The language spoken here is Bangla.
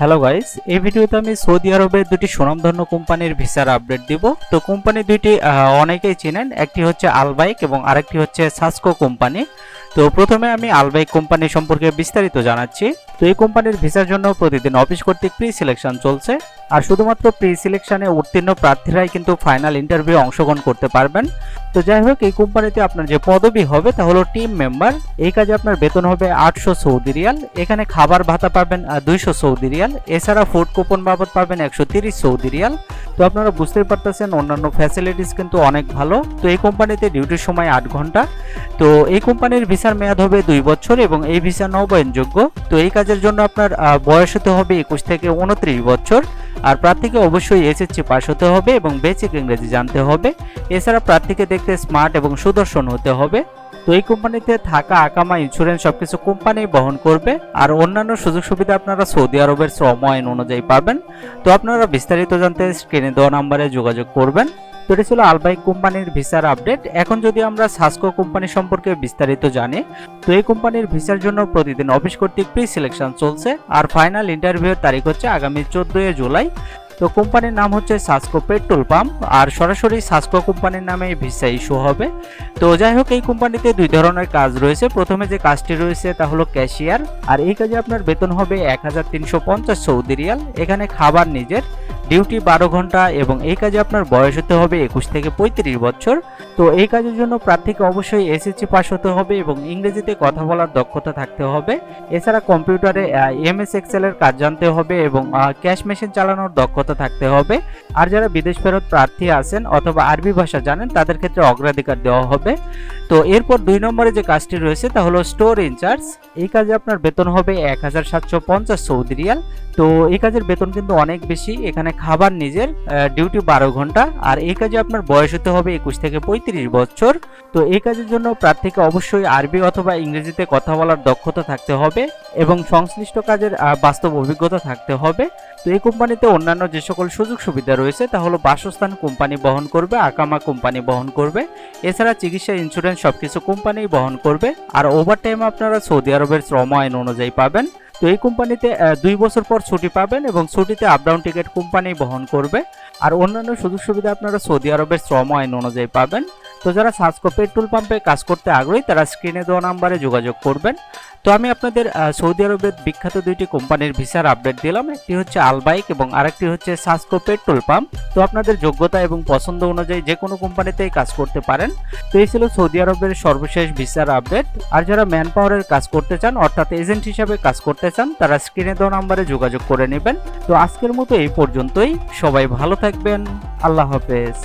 হ্যালো গাইস এই ভিডিওতে আমি সৌদি আরবের দুটি সুনামধন্য কোম্পানির ভিসার আপডেট দিব। তো কোম্পানি দুইটি অনেকেই চেনেন। একটি হচ্ছে আলবাইক এবং আরেকটি হচ্ছে সাসকো কোম্পানি। তো প্রথমে আমি আলবাইক কোম্পানি সম্পর্কে বিস্তারিত জানাচ্ছি। তো এই কোম্পানির ভিসার জন্য প্রতিদিন অফিস কর্তৃক প্রি সিলেকশন চলছে। আর শুধুমাত্র প্রি সিলেকশনে উত্তীর্ণ প্রার্থীরাই কিন্তু ফাইনাল ইন্টারভিউ অংশগ্রহণ করতে পারবেন। তো যাই হোক, এই কোম্পানিতে আপনার যে পদবি হবে তা হলো টিম মেম্বার এই কাজে আপনার বেতন হবে আটশো সৌদি রিয়াল। এখানে খাবার ভাতা পাবেন দুইশো সৌদি রিয়াল। এছাড়া ফুড কুপন বাবদ পাবেন একশো তিরিশ সৌদি রিয়াল। তো আপনারা বুঝতেই পারতেছেন, অন্যান্য ফ্যাসিলিটিস কিন্তু অনেক ভালো। তো এই কোম্পানিতে ডিউটির সময় আট ঘণ্টা। তো এই কোম্পানির ভিসার মেয়াদ হবে দুই বছর এবং এই ভিসা নবায়নযোগ্য তো এই কাজের জন্য আপনার বয়স হতে হবে একুশ থেকে উনত্রিশ বছর। আর প্রার্থীকে অবশ্যই এসএসসি পাস হতে হবে এবং বেসিক ইংরেজি জানতে হবে। এছাড়া প্রার্থীকে দেখতে স্মার্ট এবং সুদর্শন হতে হবে। তো এই কোম্পানিতে থাকা, আকামা ইন্স্যুরেন্স সবকিছু কোম্পানি বহন করবে। আর অন্যান্য সুযোগ সুবিধা আপনারা সৌদি আরবের শ্রম আইন অনুযায়ী পাবেন। তো আপনারা বিস্তারিত জানতে স্ক্রিনে দেওয়া নাম্বারে যোগাযোগ করবেন। তো এটি ছিল আলবাইক কোম্পানির ভিসার আপডেট এখন যদি আমরা সাসকো কোম্পানি সম্পর্কে বিস্তারিত জানি, তো এই কোম্পানির ভিসার জন্য প্রতিদিন অফিস কর্তৃক প্রি সিলেকশন চলছে আর ফাইনাল ইন্টারভিউয়ের তারিখ হচ্ছে আগামী চোদ্দই জুলাই। তো কোম্পানির নাম হচ্ছে সাসকো পেট্রোল পাম্প আর সরাসরি সাসকো কোম্পানির নামে ভিসা ইস্যু হবে। তো যাই হোক, এই কোম্পানিতে দুই ধরনের কাজ রয়েছে। প্রথমে যে কাজটি রয়েছে তা হলো ক্যাশিয়ার আর এই কাজে আপনার বেতন হবে এক হাজার তিনশো পঞ্চাশ সৌদি রিয়াল। এখানে খাবার নিজের ডিউটি বারো ঘণ্টা এবং এই কাজে আপনার বয়স হতে হবে একুশ থেকে পঁয়ত্রিশ বছর। তো এই কাজের জন্য প্রার্থীকে অবশ্যই এসএসসি পাস হতে হবে এবং ইংরেজিতে কথা বলার দক্ষতা থাকতে হবে। এছাড়া কম্পিউটারে এমএস এক্সেল এর কাজ জানতে হবে এবং ক্যাশ মেশিন চালানোর দক্ষতা থাকতে হবে। আর যারা বিদেশ ফেরত প্রার্থী আছেন অথবা আরবি ভাষা জানেন, তাদের ক্ষেত্রে অগ্রাধিকার দেওয়া হবে। তো এরপর দুই নম্বরে যে কাজটি রয়েছে, তা হলো স্টোর ইনচার্জ এই কাজে আপনার বেতন হবে এক হাজার সাতশো পঞ্চাশ সৌদি রিয়াল। তো এই কাজের বেতন কিন্তু অনেক বেশি। এখানে খাবার নিজের ডিউটি বারো ঘণ্টা, আর এই কাজে আপনার বয়স হতে হবে একুশ থেকে পঁয়ত্রিশ বছর। তো এই কাজের জন্য প্রার্থীকে অবশ্যই আরবি অথবা ইংরেজিতে কথা বলার দক্ষতা থাকতে হবে এবং সংশ্লিষ্ট কাজের বাস্তব অভিজ্ঞতা থাকতে হবে। তো এই কোম্পানিতে অন্যান্য যে সকল সুযোগ সুবিধা রয়েছে তা হলো বাসস্থান কোম্পানি বহন করবে, আকামা কোম্পানি বহন করবে। এছাড়া চিকিৎসা ইন্স্যুরেন্স সবকিছু কোম্পানি বহন করবে। আর ওভার টাইম আপনারা সৌদি আরবের শ্রম আইন অনুযায়ী পাবেন। তো এই কোম্পানিতে দুই বছর পর ছুটি পাবেন এবং ছুটিতে আপডাউন টিকিট কোম্পানি বহন করবে। আর অন্যান্য সুযোগ সুবিধা আপনারা সৌদি আরবের শ্রম আইন অনুযায়ী পাবেন। তো যারা সাসকো পেট্রোল পাম্পে কাজ করতে আগ্রহী, তারা স্ক্রিনে দেওয়া নাম্বারে যোগাযোগ করবেন। তো আমি আপনাদের সৌদি আরবের বিখ্যাত দুইটি কোম্পানির ভিসার আপডেট দিলাম। একটি হচ্ছে আলবাইক এবং আরেকটি হচ্ছে সাসকো পেট্রোল পাম্প তো আপনাদের যোগ্যতা এবং পছন্দ অনুযায়ী যে কোনো কোম্পানিতেই কাজ করতে পারেন। তো এই ছিল সৌদি আরবের সর্বশেষ ভিসার আপডেট আর যারা ম্যান পাওয়ারের কাজ করতে চান, অর্থাৎ এজেন্ট হিসাবে কাজ করতে চান, তারা স্ক্রিনে দেওয়া নাম্বারে যোগাযোগ করে নেবেন। তো আজকের মতো এই পর্যন্তই। সবাই ভালো থাকবেন। আল্লাহ হাফেজ।